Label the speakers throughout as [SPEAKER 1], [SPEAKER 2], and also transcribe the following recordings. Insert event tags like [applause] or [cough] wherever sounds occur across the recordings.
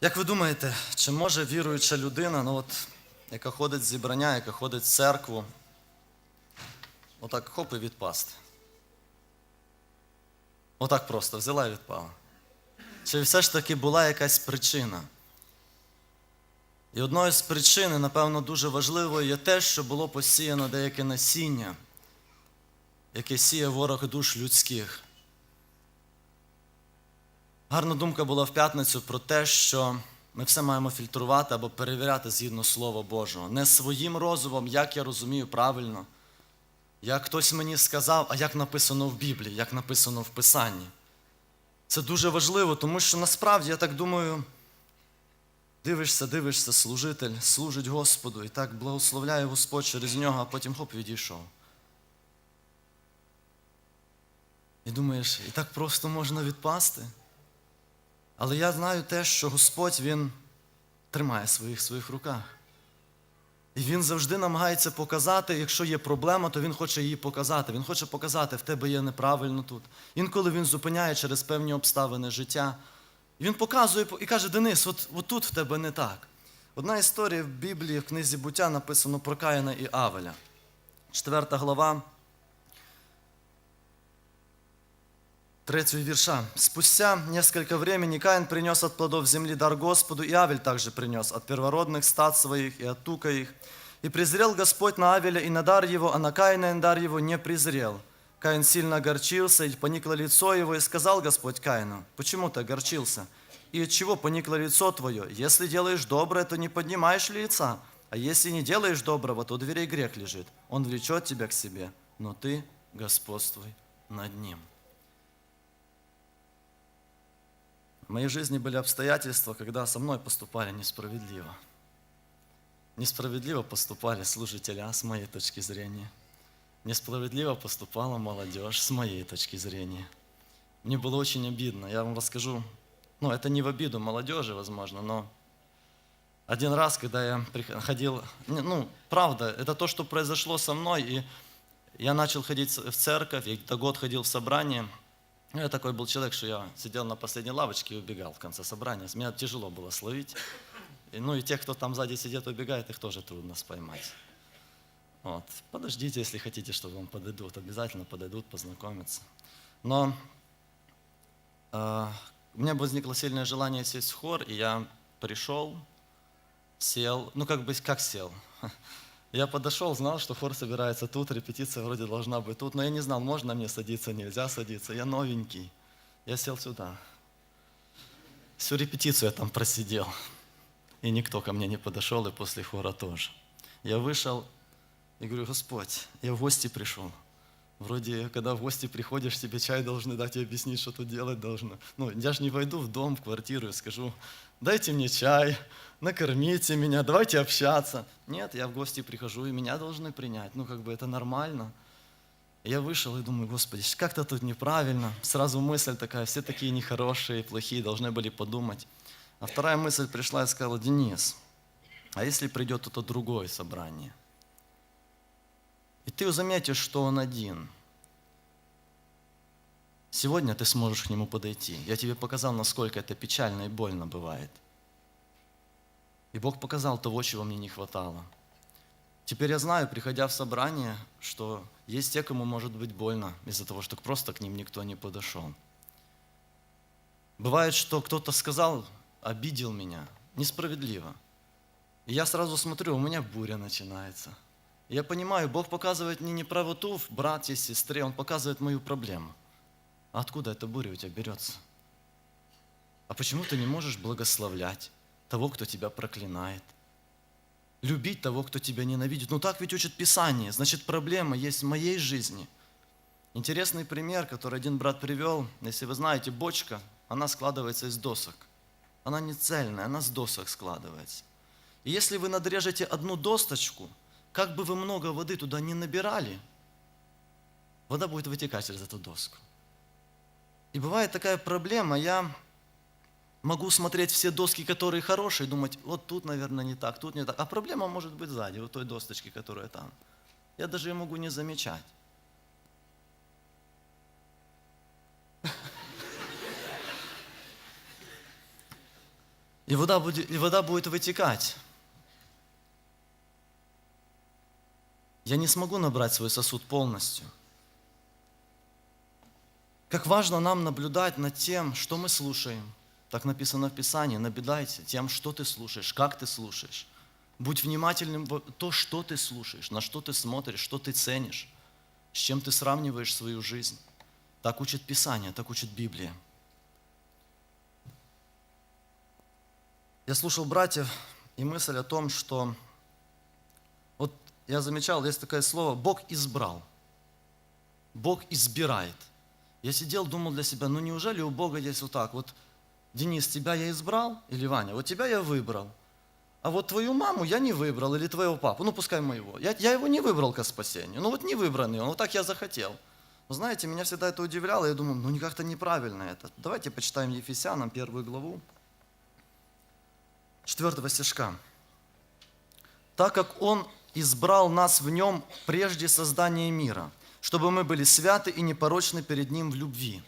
[SPEAKER 1] Як ви думаєте, чи може віруюча людина, ну от, яка ходить з зібрання, яка ходить в церкву, отак хоп і відпасти? Отак просто взяла і відпала. Чи все ж таки була якась причина? І одною з причин, напевно, дуже важливою є те, що було посіяно деяке насіння, яке сіє ворог душ людських. Гарна думка була в п'ятницю про те, що ми все маємо фільтрувати або перевіряти згідно Слова Божого. Не своїм розумом, як я розумію правильно, як хтось мені сказав, а як написано в Біблії, як написано в Писанні. Це дуже важливо, тому що насправді, я так думаю, дивишся, дивишся, служитель, служить Господу і так благословляє Господь через нього, а потім хоп, відійшов. І думаєш, і так просто можна відпасти. Але я знаю те, що Господь Він тримає своїх в своїх руках. І Він завжди намагається показати, якщо є проблема, то Він хоче її показати. Він хоче показати, в тебе є неправильно тут. Інколи він зупиняє через певні обставини життя. І він показує і каже: Денис, от, от тут в тебе не так. Одна історія в Біблії, в книзі буття написано про Каїна і Авеля. Четверта глава. Третьего верша. «Спустя несколько времени Каин принес от плодов земли дар Господу, и Авель также принес от первородных стад своих и от тука их. И презрел Господь на Авеля и на дар его, а на Каина и на дар его не презрел. Каин сильно огорчился, и поникло лицо его, и сказал Господь Каину, «Почему ты огорчился? И от чего поникло лицо твое? Если делаешь доброе, то не поднимаешь ли лица? А если не делаешь доброго, то у дверей грех лежит. Он влечет тебя к себе, но ты господствуй над ним». В моей жизни были обстоятельства, когда со мной поступали несправедливо. Несправедливо поступали служители, а с моей точки зрения. Несправедливо поступала молодежь, с моей точки зрения. Мне было очень обидно. Я вам расскажу, ну, это не в обиду молодежи, возможно, но один раз, когда я ходил, ну, правда, это то, что произошло со мной, и я начал ходить в церковь, я год ходил в собрание – я такой был человек, что я сидел на последней лавочке и убегал в конце собрания. Меня тяжело было словить. И, ну и тех, кто там сзади сидит, убегает, их тоже трудно споймать. Вот. Подождите, если хотите, чтобы вам подойдут. Обязательно подойдут, познакомиться. Но э, у меня возникло сильное желание сесть в хор, и я пришел, сел. Ну, как бы, как сел? [laughs] Я подошел, знал, что хор собирается тут, репетиция вроде должна быть тут, но я не знал, можно мне садиться, нельзя садиться. Я новенький. Я сел сюда. Всю репетицию я там просидел. И никто ко мне не подошел, и после хора тоже. Я вышел и говорю, Господь, я в гости пришел. Вроде, когда в гости приходишь, тебе чай должны дать и объяснить, что тут делать должно. Ну, я же не войду в дом, в квартиру и скажу, дайте мне чай, накормите меня, давайте общаться. Нет, я в гости прихожу, и меня должны принять. Ну, как бы это нормально. Я вышел и думаю, Господи, как-то тут неправильно. Сразу мысль такая, все такие нехорошие, плохие, должны были подумать. А вторая мысль пришла и сказала, Денис, а если придет кто-то другое собрание? Ты заметишь, что он один. Сегодня ты сможешь к нему подойти. Я тебе показал, насколько это печально и больно бывает. И Бог показал того, чего мне не хватало. Теперь я знаю, приходя в собрание, что есть те, кому может быть больно из-за того, что просто к ним никто не подошел. Бывает, что кто-то сказал, обидел меня, несправедливо. И я сразу смотрю, у меня буря начинается. Я понимаю, Бог показывает мне неправоту в брате, сестре, Он показывает мою проблему. Откуда эта буря у тебя берется? А почему ты не можешь благословлять того, кто тебя проклинает? Любить того, кто тебя ненавидит. Ну так ведь учит Писание. Значит, проблема есть в моей жизни. Интересный пример, который один брат привел. Если вы знаете, бочка, она складывается из досок. Она не цельная, она с досок складывается. И если вы надрежете одну досточку, как бы вы много воды туда не набирали, вода будет вытекать через эту доску. И бывает такая проблема, я могу смотреть все доски, которые хорошие, и думать, вот тут, наверное, не так, тут не так. А проблема может быть сзади, вот той досточки, которая там. Я даже ее могу не замечать. [laughs] И вода будет, и вода будет вытекать. Я не смогу набрать свой сосуд полностью. Как важно нам наблюдать над тем, что мы слушаем. Так написано в Писании. Наблюдайте тем, что ты слушаешь, как ты слушаешь. Будь внимательным в то, что ты слушаешь, на что ты смотришь, что ты ценишь, с чем ты сравниваешь свою жизнь. Так учит Писание, так учит Библия. Я слушал братьев и мысль о том, что я замечал, есть такое слово, Бог избрал. Бог избирает. Я сидел, думал для себя, ну неужели у Бога есть вот так, вот, Денис, тебя я избрал, или Ваня, вот тебя я выбрал, а вот твою маму я не выбрал, или твоего папу, ну пускай моего, я, я его не выбрал ко спасению, ну вот не выбранный он, вот так я захотел. Но знаете, меня всегда это удивляло, я думаю, ну как-то неправильно это. Давайте почитаем Ефесянам первую главу, 4 стишка. «Так как Он избрал нас в Нем прежде создания мира, чтобы мы были святы и непорочны перед Ним в любви».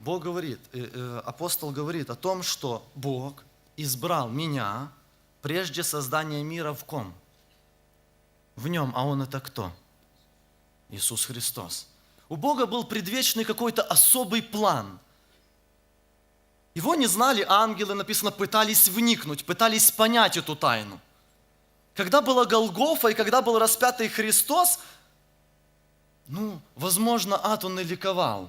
[SPEAKER 1] Бог говорит, э, э, апостол говорит о том, что Бог избрал меня прежде создания мира в ком? В Нем, а Он это кто? Иисус Христос. У Бога был предвечный какой-то особый план – его не знали ангелы, написано, пытались вникнуть, пытались понять эту тайну. Когда была Голгофа и когда был распятый Христос, ну, возможно, ад он и ликовал.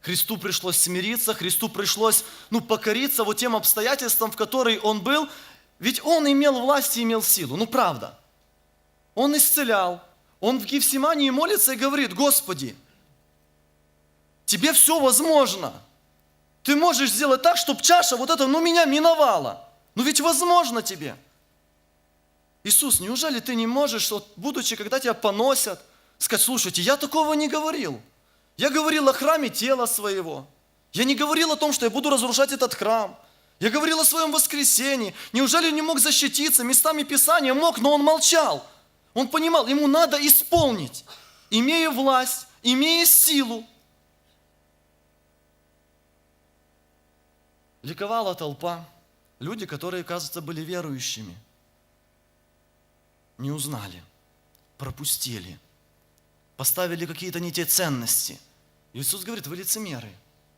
[SPEAKER 1] Христу пришлось смириться, Христу пришлось, ну, покориться вот тем обстоятельствам, в которые он был, ведь он имел власть и имел силу, ну, правда. Он исцелял, он в Гефсимании молится и говорит, Господи, тебе все возможно – ты можешь сделать так, чтобы чаша вот эта, ну, меня миновала. Ну, ведь возможно тебе. Иисус, неужели ты не можешь, вот, будучи, когда тебя поносят, сказать, слушайте, я такого не говорил. Я говорил о храме тела своего. Я не говорил о том, что я буду разрушать этот храм. Я говорил о своем воскресении. Неужели не мог защититься? Местами Писания мог, но он молчал. Он понимал, ему надо исполнить. Имея власть, имея силу, Ликовала толпа. Люди, которые, кажется, были верующими, не узнали, пропустили, поставили какие-то не те ценности. Иисус говорит, вы лицемеры.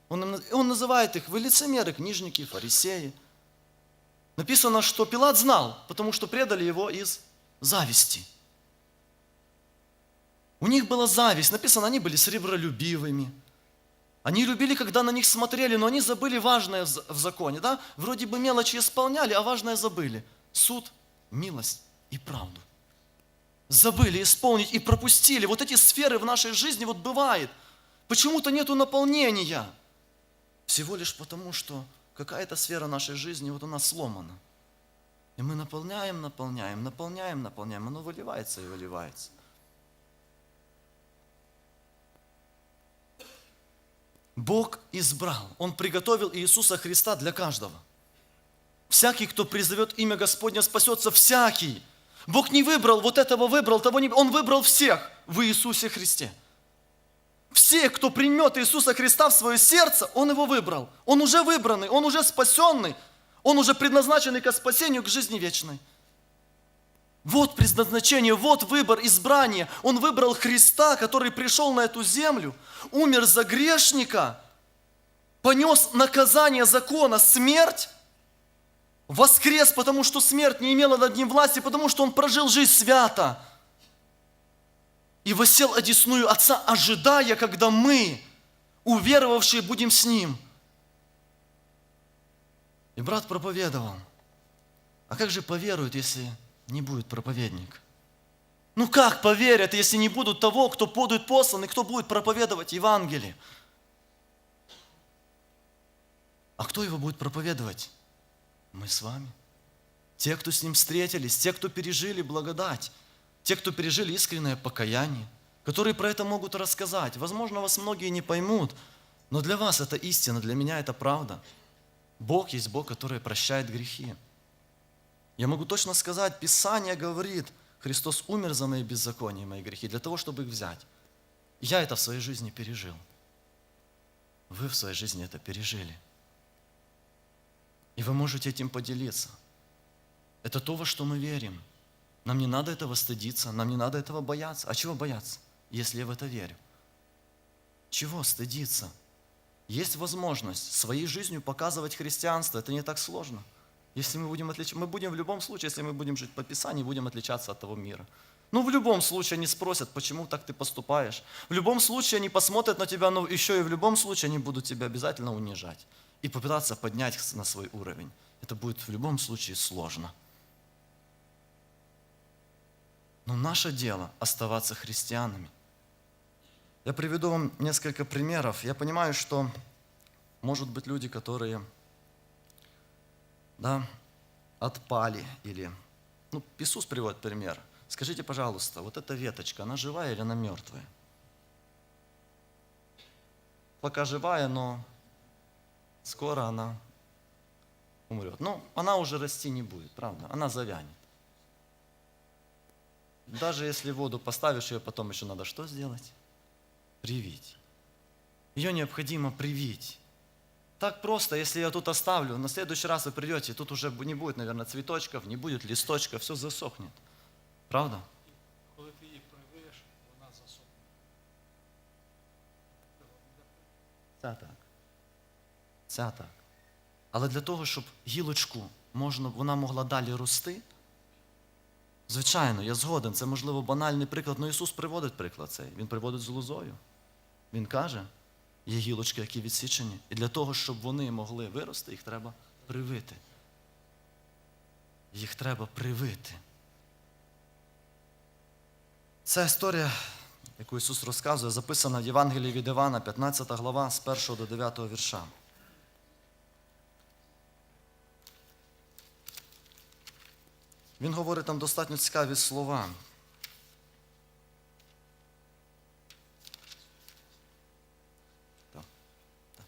[SPEAKER 1] Он, он называет их, вы лицемеры, книжники, фарисеи. Написано, что Пилат знал, потому что предали его из зависти. У них была зависть. Написано, они были сребролюбивыми, они любили, когда на них смотрели, но они забыли важное в законе. Да? Вроде бы мелочи исполняли, а важное забыли. Суд, милость и правду. Забыли исполнить и пропустили. Вот эти сферы в нашей жизни вот бывает. Почему-то нету наполнения. Всего лишь потому, что какая-то сфера нашей жизни, вот она сломана. И мы наполняем, наполняем, наполняем, наполняем. Оно выливается и выливается. Бог избрал. Он приготовил Иисуса Христа для каждого. Всякий, кто призовет имя Господня, спасется всякий. Бог не выбрал вот этого выбрал, того не Он выбрал всех в Иисусе Христе. Все, кто примет Иисуса Христа в свое сердце, Он его выбрал. Он уже выбранный, Он уже спасенный, Он уже предназначенный к спасению, к жизни вечной. Вот предназначение, вот выбор, избрание. Он выбрал Христа, который пришел на эту землю, умер за грешника, понес наказание закона, смерть, воскрес, потому что смерть не имела над ним власти, потому что он прожил жизнь свято. И восел одесную Отца, ожидая, когда мы, уверовавшие, будем с Ним. И брат проповедовал. А как же поверуют, если не будет проповедник. Ну как поверят, если не будут того, кто будет послан и кто будет проповедовать Евангелие? А кто его будет проповедовать? Мы с вами. Те, кто с ним встретились, те, кто пережили благодать, те, кто пережили искреннее покаяние, которые про это могут рассказать. Возможно, вас многие не поймут, но для вас это истина, для меня это правда. Бог есть Бог, который прощает грехи. Я могу точно сказать, Писание говорит, Христос умер за мои беззакония и мои грехи, для того, чтобы их взять. Я это в своей жизни пережил. Вы в своей жизни это пережили. И вы можете этим поделиться. Это то, во что мы верим. Нам не надо этого стыдиться, нам не надо этого бояться. А чего бояться, если я в это верю? Чего стыдиться? Есть возможность своей жизнью показывать христианство. Это не так сложно. Если мы будем отличаться, мы будем в любом случае, если мы будем жить по Писанию, будем отличаться от того мира. Ну, в любом случае они спросят, почему так ты поступаешь. В любом случае они посмотрят на тебя, но еще и в любом случае они будут тебя обязательно унижать и попытаться поднять на свой уровень. Это будет в любом случае сложно. Но наше дело оставаться христианами. Я приведу вам несколько примеров. Я понимаю, что может быть люди, которые да, отпали или... Ну, Иисус приводит пример. Скажите, пожалуйста, вот эта веточка, она живая или она мертвая? Пока живая, но скоро она умрет. Ну, она уже расти не будет, правда? Она завянет. Даже если в воду поставишь ее, потом еще надо что сделать? Привить. Ее необходимо привить. Так просто, если я тут оставлю, на следующий раз вы придете, тут уже не будет, наверное, цветочков, не будет листочков, все засохнет. Правда?
[SPEAKER 2] Коли ти її привиєш, вона засохне.
[SPEAKER 1] Це так. Це так. Але для того, щоб гілочку можна, вона могла далі рости, звичайно, я згоден, це можливо банальний приклад, але Ісус приводить приклад цей. Він приводить з лозою. Він каже, є гілочки, які відсічені, і для того, щоб вони могли вирости, їх треба привити. Їх треба привити. Ця історія, яку Ісус розказує, записана в Євангелії від Івана, 15 глава, з 1 до 9 вірша. Він говорить там достатньо цікаві слова. Так, так.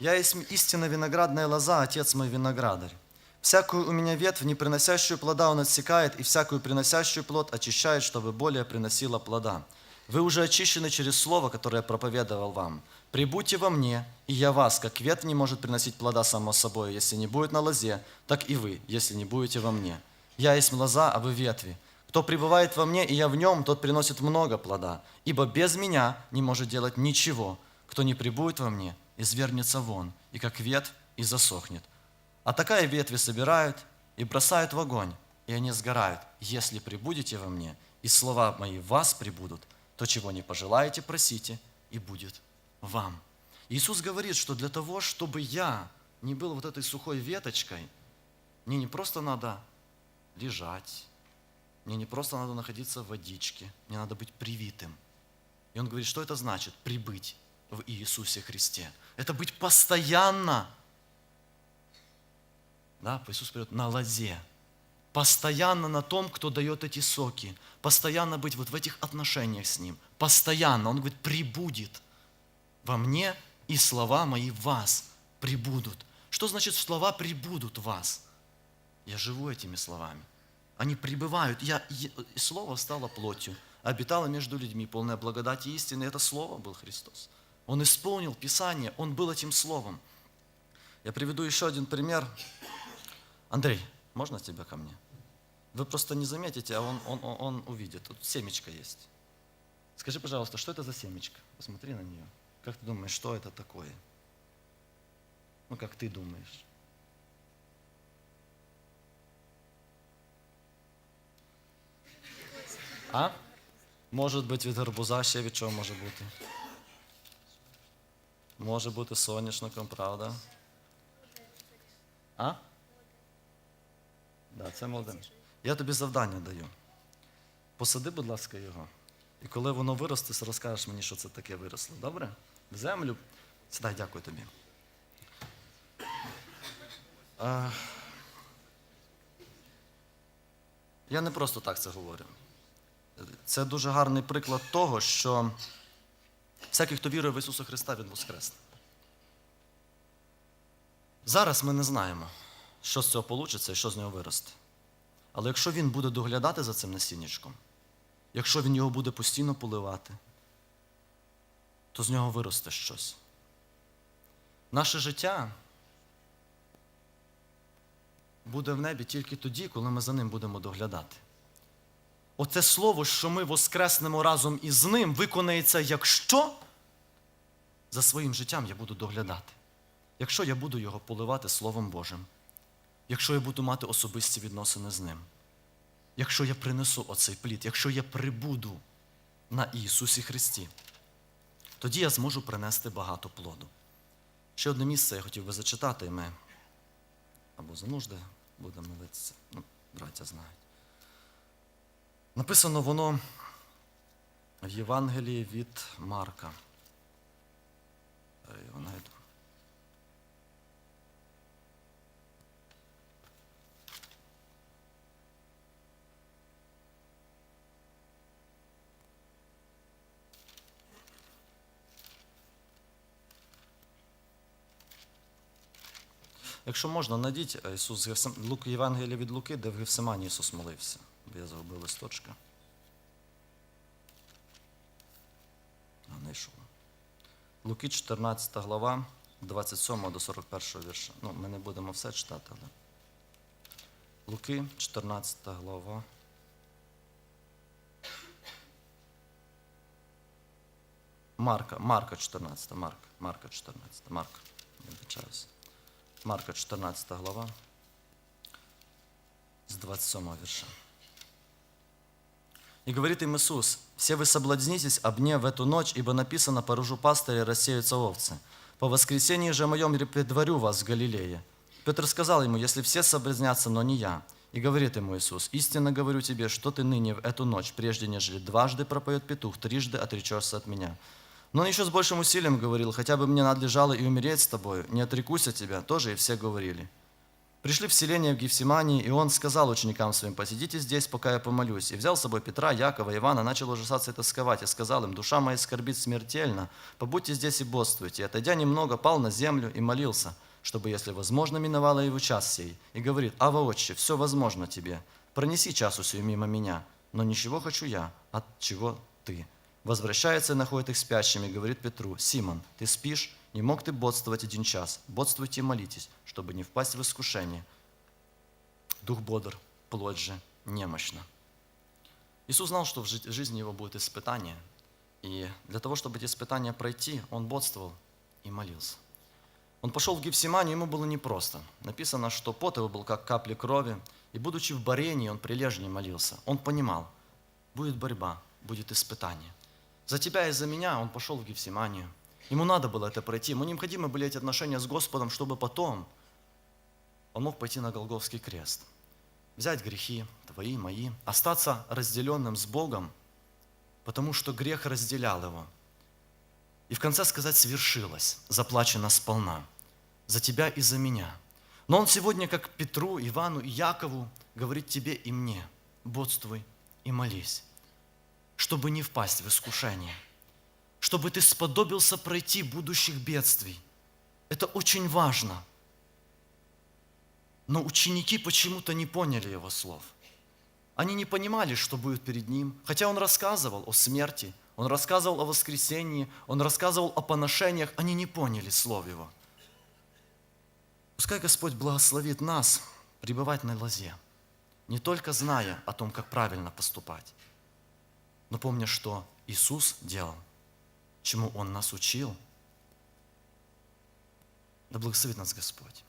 [SPEAKER 1] Я есть истинно виноградная лоза, отец мой виноградарь. Всякую у меня ветвь, не приносящую плода, он отсекает, и всякую приносящую плод очищает, чтобы более приносила плода. Вы уже очищены через слово, которое я проповедовал вам. Прибудьте во мне, и я вас, как ветвь не может приносить плода само собой, если не будет на лозе, так и вы, если не будете во мне. Я есть лоза, а вы ветви. Кто пребывает во мне, и я в нем, тот приносит много плода, ибо без меня не может делать ничего. Кто не пребудет во мне, извернется вон, и как ветвь, и засохнет. А такая ветви собирают и бросают в огонь, и они сгорают. Если прибудете во мне, и слова мои в вас прибудут, то чего не пожелаете, просите, и будет вам. Иисус говорит, что для того, чтобы я не был вот этой сухой веточкой, мне не просто надо лежать, мне не просто надо находиться в водичке, мне надо быть привитым. И он говорит, что это значит? Прибыть в Иисусе Христе. Это быть постоянно да, Иисус говорит, на лозе. Постоянно на том, кто дает эти соки. Постоянно быть вот в этих отношениях с Ним. Постоянно. Он говорит, прибудет во мне, и слова мои в вас прибудут. Что значит слова прибудут в вас? Я живу этими словами. Они пребывают. Я, я- слово стало плотью, обитало между людьми, полная благодати истины. Это слово был Христос. Он исполнил Писание, Он был этим словом. Я приведу еще один пример. Андрей, можно тебя ко мне? Вы просто не заметите, а он, он, он увидит. Тут семечко есть. Скажи, пожалуйста, что это за семечко? Посмотри на нее. Как ты думаешь, что это такое? Ну, как ты думаешь? А? Може бути від гарбуза, ще від чого може бути? Може бути соняшником, правда? А? Да, це молоде. Я тобі завдання даю. Посади, будь ласка, його. І коли воно виросте, розкажеш мені, що це таке виросло. Добре? В землю. Сідай, дякую тобі. А, я не просто так це говорю. Це дуже гарний приклад того, що всякий, хто вірує в Ісуса Христа, Він воскресне. Зараз ми не знаємо, що з цього вийде і що з нього виросте. Але якщо він буде доглядати за цим насіннячком, якщо він його буде постійно поливати, то з нього виросте щось. Наше життя буде в небі тільки тоді, коли ми за ним будемо доглядати. Оце слово, що ми воскреснемо разом із ним, виконається, якщо за своїм життям я буду доглядати. Якщо я буду його поливати Словом Божим, якщо я буду мати особисті відносини з ним, якщо я принесу оцей плід, якщо я прибуду на Ісусі Христі, тоді я зможу принести багато плоду. Ще одне місце я хотів би зачитати, і ми або за нужди будемо молитися. Ну, браття знають. Написано воно в Євангелії від Марка. Я його знайду. Якщо можна, знайдіть е, Ісус Гефсим... Лук Євангелія від Луки, де в Гефсимані Ісус молився. Бо я загубив листочка. А, знайшов. Луки 14 глава, 27 до 41 вірша. Ну, ми не будемо все читати, але. Луки, 14 глава. Марка, Марка 14, Марк, Марка 14, Марк, я вибачаюся. Марка 14 глава, с 27 верша. И говорит им Иисус, «Все вы соблазнитесь об мне в эту ночь, ибо написано, по ружу пастыря рассеются овцы. По воскресенье же моем предварю вас в Галилее». Петр сказал ему, «Если все соблазнятся, но не я». И говорит ему Иисус, «Истинно говорю тебе, что ты ныне в эту ночь, прежде нежели дважды пропоет петух, трижды отречешься от меня». Но еще с большим усилием говорил, хотя бы мне надлежало и умереть с тобою, не отрекусь от тебя, тоже и все говорили. Пришли в селение в Гефсимании, и он сказал ученикам своим, посидите здесь, пока я помолюсь. И взял с собой Петра, Якова, Ивана, начал ужасаться и тосковать, и сказал им, душа моя скорбит смертельно, побудьте здесь и бодствуйте. И отойдя немного, пал на землю и молился, чтобы, если возможно, миновало его час сей. И говорит, Ава, Отче, все возможно тебе, пронеси часу сию мимо меня, но ничего хочу я, от чего ты. Возвращается и находит их спящими, говорит Петру, Симон, ты спишь? Не мог ты бодствовать один час? Бодствуйте и молитесь, чтобы не впасть в искушение. Дух бодр, плоть же немощна. Иисус знал, что в жи- жизни его будет испытание. И для того, чтобы эти испытания пройти, он бодствовал и молился. Он пошел в Гефсиманию, ему было непросто. Написано, что пот его был как капли крови, и будучи в борении, он прилежнее молился. Он понимал, будет борьба, будет испытание. За тебя и за меня он пошел в Гефсиманию. Ему надо было это пройти. Ему необходимы были эти отношения с Господом, чтобы потом он мог пойти на Голговский крест, взять грехи твои, мои, остаться разделенным с Богом, потому что грех разделял его. И в конце сказать «свершилось», заплачено сполна, за тебя и за меня. Но он сегодня, как Петру, Ивану и Якову, говорит тебе и мне, бодствуй и молись, чтобы не впасть в искушение, чтобы ты сподобился пройти будущих бедствий. Это очень важно. Но ученики почему-то не поняли его слов. Они не понимали, что будет перед ним. Хотя он рассказывал о смерти, он рассказывал о воскресении, он рассказывал о поношениях, они не поняли слов его. Пускай Господь благословит нас пребывать на лозе, не только зная о том, как правильно поступать, но помня, что Иисус делал, чему Он нас учил. Да благословит нас Господь.